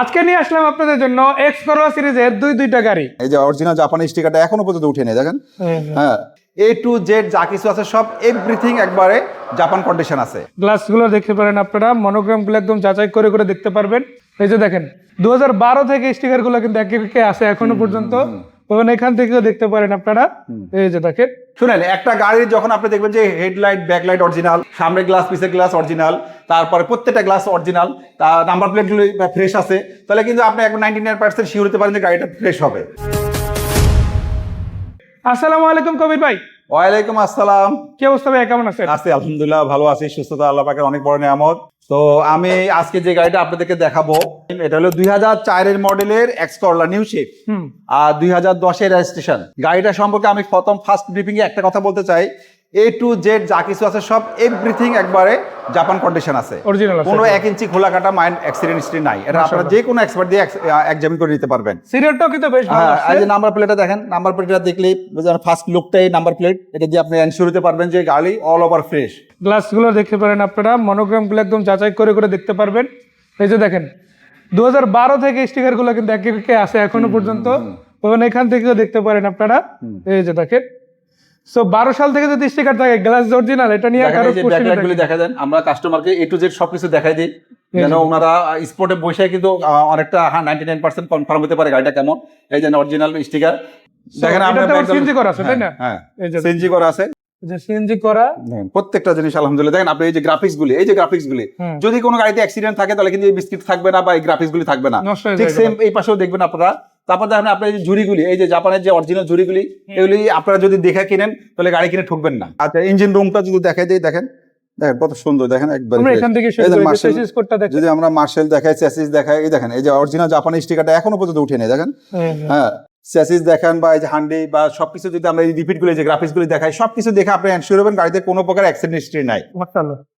আজকে নিয়ে আসলাম আপনাদের জন্য এক্স করোয়া সিরিজের দুই দুইটা গাড়ি। এই যে অরিজিনাল জাপানি স্টিকারটা এখনও পর্যন্ত উঠে নেই দেখেন? হ্যাঁ এ টু জেড যা কিছু আছে সব এভরিথিং একবারে জাপান কন্ডিশন আছে। গ্লাসগুলো দেখতে পারেন আপনারা মনোগ্রামগুলো একদম যাচাই করে করে দেখতে পারবেন। এই যে দেখেন দু হাজার বারো থেকে স্টিকারগুলো কিন্তু একে একে আছে এখনও পর্যন্ত। এবং এখান থেকেও দেখতে পারেন আপনারা। এই যে দেখেন। শুনেন একটা গাড়ির যখন আপনি দেখবেন যে হেডলাইট ব্যাকলাইট অরিজিনাল সামনে গ্লাস পিছের গ্লাস অরিজিনাল তারপরে প্রত্যেকটা গ্লাস অরিজিনাল তার নাম্বার প্লেটগুলো ফ্রেশ আছে তাহলে কিন্তু আপনি একবার নাইনটি নাইন পার্সেন্ট শিওর হতে পারেন যে গাড়িটা ফ্রেশ হবে। আসসালামু আলাইকুম কবির ভাই। ওয়ালাইকুম আসসালাম। কি অবস্থা ভাই কেমন আছেন? আছি আলহামদুলিল্লাহ ভালো আছি সুস্থতা আল্লাহ পাকের অনেক বড় নিয়ামত। তো আমি আজকে যে গাড়িটা আপনাদেরকে দেখাবো এটা হলো দুই হাজার চারের মডেলের এক্স করলা নিউ শেপ আর দুই হাজার দশের রেজিস্ট্রেশন গাড়িটা সম্পর্কে আমি প্রথম ফার্স্ট ব্রিফিং এ একটা কথা বলতে চাই। এ টু জেড যা কিছু আছে সব এভরিথিং একবারে জাপান কন্ডিশন আছে। অরিজিনাল কোনো এক ইঞ্চি খোলা কাটা মাইন্ড অ্যাক্সিডেন্ট হিস্ট্রি নাই। এটা আপনারা যে কোনো এক্সপার্ট দিয়ে এক্সামিন করে নিতে পারবেন। সিরিয়ালটাও কিন্তু বেশ ভালো হ্যাঁ এই আছে যে নাম্বার প্লেটটা দেখেন নাম্বার প্লেটটা দেখলেই ফার্স্ট লুকটাই নাম্বার প্লেট এটা দিয়ে আপনি এনশিওর হতে পারবেন যে গাড়ি অল ওভার ফ্রেশ গ্লাসগুলো দেখতে পারেন আপনারা মনোগ্রামগুলো একদম যাচাই করে করে দেখতে পারবেন। এই যে দেখেন দু হাজার বারো থেকে স্টিকারগুলো কিন্তু একে একে আছে এখনও পর্যন্ত। এখান থেকেও দেখতে পারেন আপনারা। এই যে দেখেন সো বারো সাল থেকে যদি স্টিকার থাকে গ্লাস অরিজিনাল এটা নিয়ে কারও। দেখা দেন আমরা কাস্টমারকে এ টু জেড সবকিছু দেখাই দিই। যেন ওনারা স্পটে বসে কিন্তু অনেকটা হ্যাঁ নাইনটি নাইন পার্সেন্ট কনফার্ম হতে পারে গাড়িটা কেমন। এই যে অরিজিনাল স্টিকার দেখেন আবার CNG করা আছে, তাই না? হ্যাঁ। সিএনজি করা আছে। যে সিএনজি করা। প্রত্যেকটা জিনিস আলহামদুলিল্লাহ। দেখেন আপনি এই যে গ্রাফিক্স গুলি এই যে গ্রাফিক্স গুলি যদি কোনো গাড়িতে অ্যাক্সিডেন্ট থাকে তাহলে কিন্তু এই বিস্কিট থাকবে না বা এই গ্রাফিক্স গুলি থাকবে না। ঠিক সেম এই পাশেও দেখবেন আপনারা তারপর দেখেন আপনার এই যে ঝুড়িগুলি এই যে জাপানের যে অরিজিনাল ঝুড়িগুলি এগুলি আপনারা যদি দেখে কিনেন তাহলে গাড়ি কিনে ঠকবেন না। আচ্ছা ইঞ্জিন রুমটা যদি দেখাই দিই দেখেন। দেখেন কত সুন্দর দেখেন একবার এখান থেকে যদি আমরা মার্শাল দেখাই চ্যাসিস দেখাই এই দেখেন এই যে অরিজিনাল জাপানি স্টিকারটা এখনও পর্যন্ত উঠে নেই দেখেন। হ্যাঁ চ্যাসিস দেখান বা এই যে হান্ডি বা সবকিছু যদি আমরা এই রিপিটগুলো যে গ্রাফিক্স গুলি দেখাই সবকিছু দেখে আপনি এনশিওর হবেন গাড়িতে কোনো প্রকার অ্যাক্সিডেন্ট হিস্ট্রি নাই।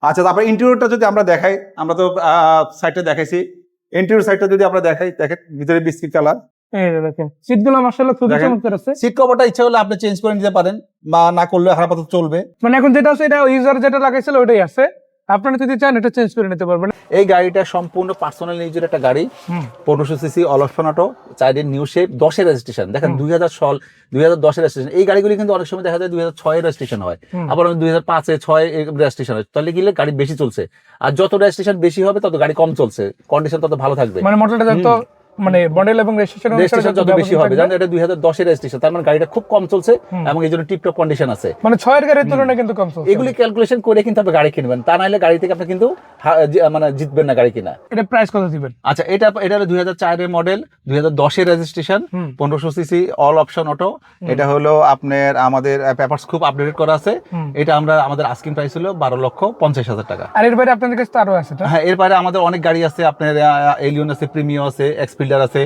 আচ্ছা তারপর ইন্টেরিয়রটা যদি আমরা দেখাই আমরা তো সাইডটা দেখাইছি। ইন্টেরিয়র সাইডটা যদি আমরা দেখাই দেখেন ভিতরে বিস্কিট কালার এই যে দেখেন সিটগুলো মাশাআল্লাহ খুবই দেখেন। চমৎকার আছে। সিট কভারটা ইচ্ছা হলে আপনি চেঞ্জ করে নিতে পারেন বা না করলে হারাপাত চলবে। মানে এখন যেটা আছে এটা ইউজার যেটা লাগাইছিল ওটাই আছে। আপনারা যদি চান এটা চেঞ্জ করে নিতে পারবেন। এই গাড়িটা সম্পূর্ণ পার্সোনাল নিজের একটা গাড়ি। হুম। পনেরোশো সিসি অলপশন চাইডের নিউ শেপ দশের রেজিস্ট্রেশন দেখেন দুই হাজার সল দুই হাজার দশের রেজিস্ট্রেশন এই গাড়িগুলি কিন্তু অনেক সময় দেখা যায় দুই হাজার ছয়ের রেজিস্ট্রেশন হয়। আবার দুই হাজার পাঁচে ছয় রেজিস্ট্রেশন হয়। তাহলে গেলে গাড়ি বেশি চলছে। আর যত রেজিস্ট্রেশন বেশি হবে তত গাড়ি কম চলছে। কন্ডিশন তত ভালো থাকবে। মানে মোটরটা যত মানে মডেল এবং রেজিস্ট্রেশন রেজিস্ট্রেশন যত বেশি হবে জানেন এটা দুই হাজার দশের রেজিস্ট্রেশন তার মানে গাড়িটা খুব কম চলছে এবং টিপটপ কন্ডিশন আছে। মানে ছয়ের গাড়ির তুলনায় কিন্তু কম চলছে। এগুলি ক্যালকুলেশন করে কিন্তু আপনি গাড়ি কিনবেন। তা নাহলে গাড়ি থেকে আপনি কিন্তু মানে জিতবেন না গাড়ি কিনা। এটা প্রাইস কত দিবেন? আচ্ছা এটা এটা হলো দুই হাজার চারের মডেল দুই হাজার দশের রেজিস্ট্রেশন হুম। পনেরোশো সিসি অল অপশন অটো এটা হলো আপনার আমাদের পেপারস খুব আপডেট করা আছে। এটা আমরা আমাদের আস্কিং প্রাইস হলো বারো লক্ষ পঞ্চাশ হাজার টাকা। আর এর বাইরে আপনাদের কাছে আরও আছে হ্যাঁ এর বাইরে আমাদের অনেক গাড়ি আছে। আপনার এলিয়ন আছে প্রিমিও আছে এক্সপিল্ডার আছে।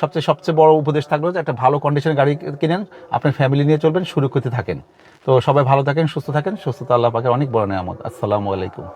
সবচেয়ে সবচেয়ে বড় উপদেশ থাকল যে একটা ভালো কন্ডিশনের গাড়ি কিনেন, আপনার ফ্যামিলি নিয়ে চলবেন, সুরক্ষিত থাকেন। তো সবাই ভালো থাকেন, সুস্থ থাকেন, সুস্থতা আল্লাহ পাকে অনেক বড় নিয়ামত। আসসালামু আলাইকুম।